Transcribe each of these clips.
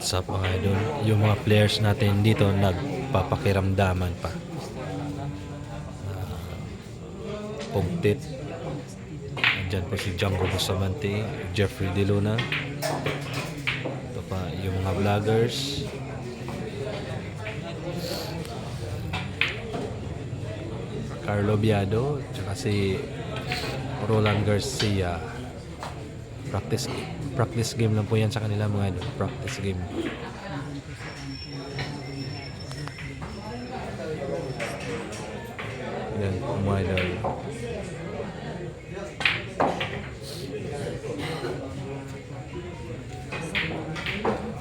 What's up mga idol? Yung mga players natin dito nagpapakiramdaman pa. Uh, Pugtit. Nandyan po si Django Bustamante, Jeffrey De Luna. Ito pa yung mga vloggers. Carlo Biado, tsaka si Roland Garcia. Practice practice game lang po yan sa kanila mga idol. Practice game. Yan po mga idol.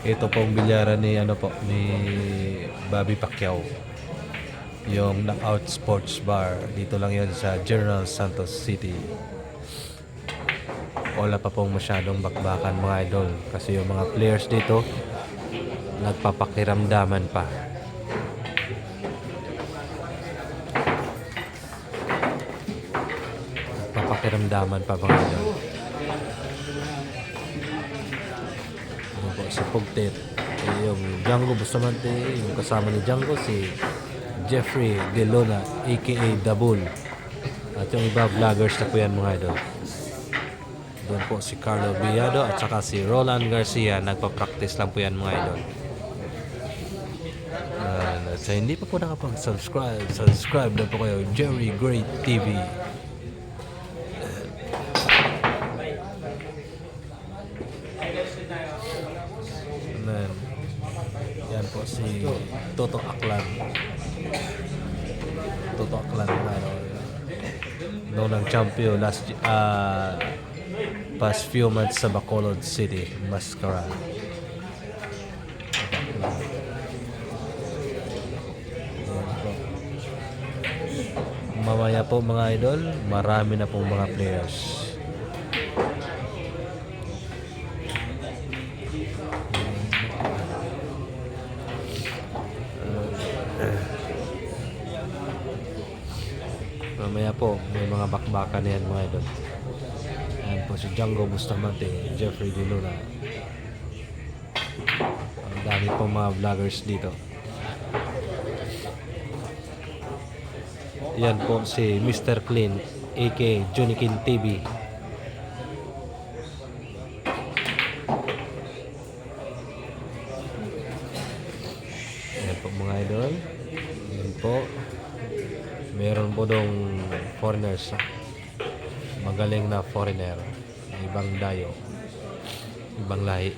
Ito pong bilyaran ni ano po ni Bobby Pacquiao. Yung Knockout Sports Bar. Dito lang yan sa General Santos City wala pa pong masyadong bakbakan mga idol. Kasi yung mga players dito nagpapakiramdaman pa. Nagpapakiramdaman pa mga idol. Ano po si Pugtit eh, yung Django Bustamante yung kasama ni Django si Jeffrey De Luna aka Dabul. At yung iba vloggers na po yan mga idol doon po si Carlo Villado at saka si Roland Garcia. Nagpa-practice lang po yan mga idol. Uh, sa hindi pa po nakapag-subscribe, subscribe na po kayo. Jerry Great TV. Ayan. Yan po si Toto Aklan. Toto Aklan na noon ang champion last uh, past few months sa Bacolod City, Mascara. Mamaya po mga idol, marami na pong mga players. Mamaya po, may mga bakbakan na yan mga idol. Ayan po si Django Bustamante, Jeffrey De Luna. Ang dami pong mga vloggers dito. Yan po si Mr. Clean, aka Junikin TV. Yan po mga idol. Yan po. Meron po dong foreigners. Magaling na foreigner. Ibang dayo. Ibang lahi.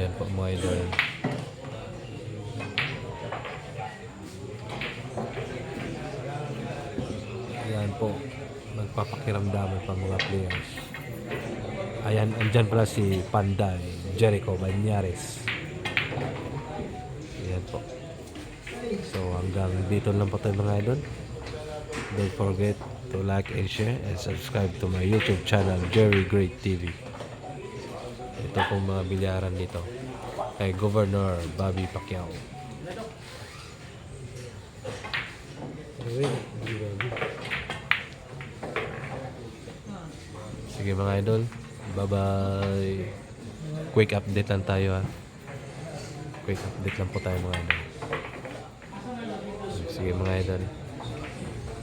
Yan po mga idol. Yan po. Nagpapakiramdaman pa mga players. Ayan, andyan pala si Panday, Jericho Banyares. Yan po. So hanggang dito lang po tayo mga idol. Don't forget to like and share and subscribe to my YouTube channel, Jerry Great TV. Ito pong mga bilyaran dito kay Governor Bobby Pacquiao. Sige mga idol, bye-bye. Quick update lang tayo ha. Quick update lang po tayo mga idol. Sige mga idol.